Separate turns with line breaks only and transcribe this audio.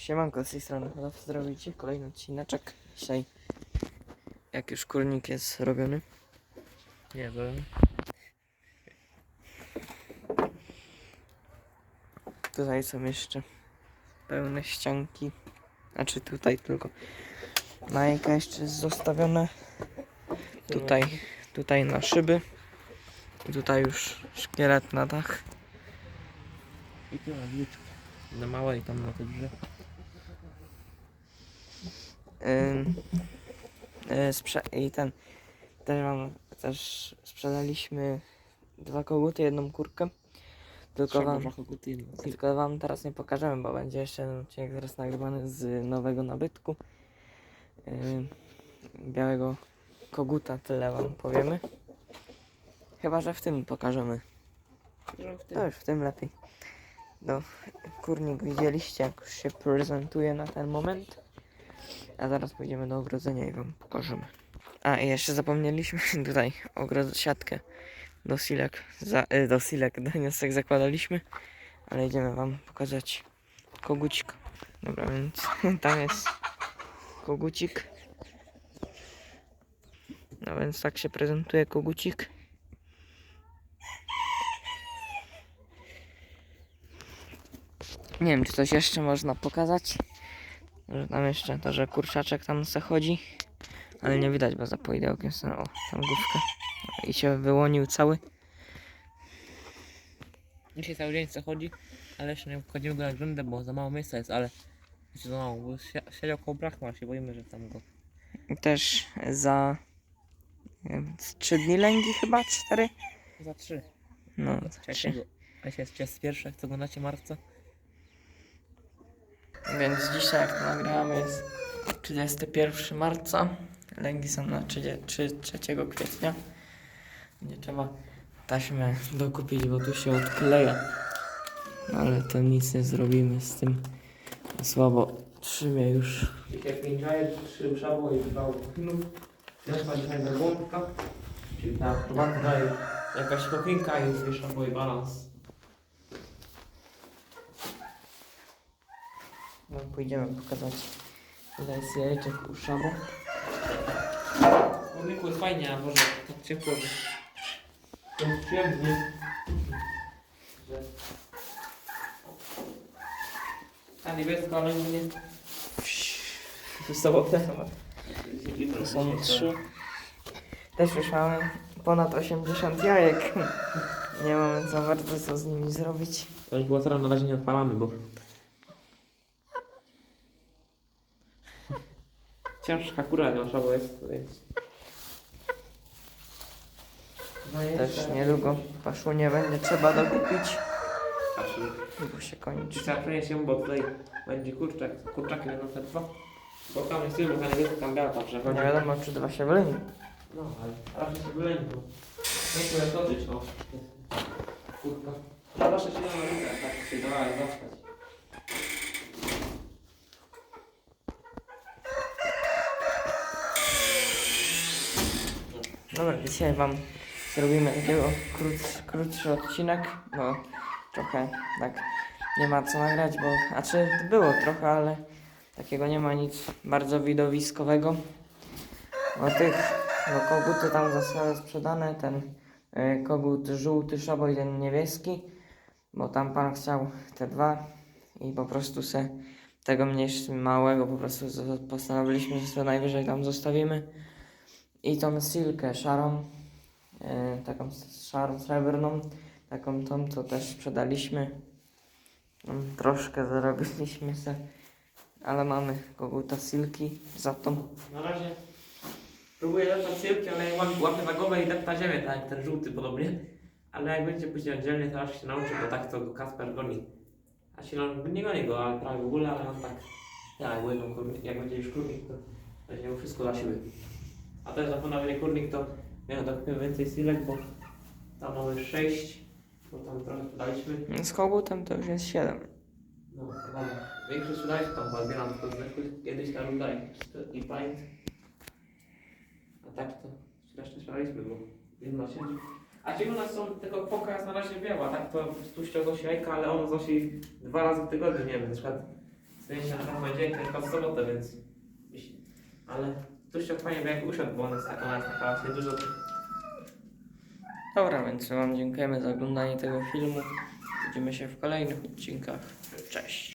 Siemanko, z tej strony Olaf, zrobicie kolejny odcineczek. Dzisiaj, jak już kurnik jest robiony.
Nie wiem.
Tutaj są jeszcze pełne ścianki. Znaczy tutaj tylko majka jeszcze jest zostawione. Tutaj, tutaj na szyby. I tutaj już szkielet na dach.
I tu na drzwiczki. Na małe i tam na te.
Y, I ten. Też wam też sprzedaliśmy dwa koguty, jedną kurkę. Tylko wam, tylko wam teraz nie pokażemy, bo będzie jeszcze jeden odcinek zaraz nagrywany z nowego nabytku. Białego koguta, tyle wam powiemy. Chyba, że w tym pokażemy. To już w tym lepiej. No, kurnik widzieliście, jak już się prezentuje na ten moment. A zaraz pójdziemy do ogrodzenia i wam pokażemy. A i jeszcze zapomnieliśmy tutaj ogrodz siatkę do silek, za, y, do silek, do niosek zakładaliśmy, ale idziemy wam pokazać kogucik. Dobra, więc tam jest kogucik. No więc tak się prezentuje kogucik. Nie wiem, czy coś jeszcze można pokazać. Że tam jeszcze to, że kurczaczek tam se chodzi. Ale nie widać, bo za poidełkiem są. O, tam główkę. I się wyłonił cały.
Dzisiaj cały dzień co chodzi, ale jeszcze nie wchodzimy go na grundę, bo za mało miejsca jest, ale jeszcze za mało, bo si- siedział koło brakma, a się boimy, że tam go...
I też za wiem, z trzy dni lęgi chyba? Cztery?
Za trzy.
No, za trzy.
Trzeciego. A się jest czas pierwszy, jak co oglądacie marca.
Więc dzisiaj jak nagramy jest 31 marca. Lęgi są na 30 3, 3 kwietnia. Nie trzeba taśmę dokupić, bo tu się odkleja. No, ale to nic nie zrobimy z tym. Słabo trzymie już.
Jak pięć jajek, trzy szabło i dwa opinów. Zeszła dzisiaj na gąbka, czyli ta prowadzka daje jakaś kopinka i dwie szabło balans.
No, pójdziemy pokazać. Tutaj jest jajeczek u szabu.
W chodniku jest fajnie, a może tak ciepło, że to jest przyjemnie. Że... Ta niebieska, ale nie...
Sobotę. Są trzy. Też już mamy ponad 80 jajek. Nie mamy za bardzo co z nimi zrobić.
To inkubatora na razie nie odpalamy, bo... Ciężka kura nasza, bo jest... No
Też niedługo paszunie będzie trzeba dokupić, bo się kończy.
trzeba przenieść ją, bo tutaj będzie kurczak, kurczaki będą te dwa. Bo tam jest tylu, a niebieska tam biała patrzę.
Nie wiadomo czy dwa się wyleni.
No, ale raczej się wylękną. Nie chcę toczyć, o. Kurka. Zawsze się na rękach, tak się dała zostać.
Dobra, dzisiaj wam zrobimy takiego krótszy, krótszy odcinek, bo trochę tak nie ma co nagrać, bo znaczy było trochę, ale takiego nie ma nic bardzo widowiskowego. O tych, no koguty tam zostały sprzedane, ten y, kogut żółty szabo i ten niebieski, bo tam pan chciał te dwa i po prostu se tego mniejszego, małego po prostu postanowiliśmy, że sobie najwyżej tam zostawimy. I tą silkę szarą, e, taką szarą, srebrną, taką tą, co też sprzedaliśmy. Troszkę zarobiliśmy se, ale mamy koguta silki za tą.
Na razie próbuję lepszać cyrki, ale łapię, łapię na głowę i depta ziemię, tak jak ten żółty podobnie. Ale jak będzie później oddzielnie, to aż się nauczy, bo tak to go Kasper goni. A się no, nie goni go, ale prawie w ogóle, ale on tak... Ja, jak, jak będzie już kurnik, to będzie mu wszystko dla siebie. A też będzie kurnik, to miałem tak kupimy więcej silek, bo tam mamy 6, bo tam trochę sprzedaliśmy.
Z kogutem to już jest 7.
No, chyba większość sprzedaliśmy tam, bo zbieram tylko zwykłych, kiedyś tam tutaj i pint. A tak to resztę sprzedaliśmy, bo jedna siedzi. A ci u nas są tylko poka jest na razie biała, tak to tu ściągał się jajka, ale ono znosi dwa razy w tygodniu, nie wiem, na przykład sensie na pewno dzień tylko w sobotę, więc... Ale Tuściok fajnie by jak usiadł, bo on jest taka, właśnie dużo...
Dobra, więc Wam dziękujemy za oglądanie tego filmu. Widzimy się w kolejnych odcinkach. Cześć.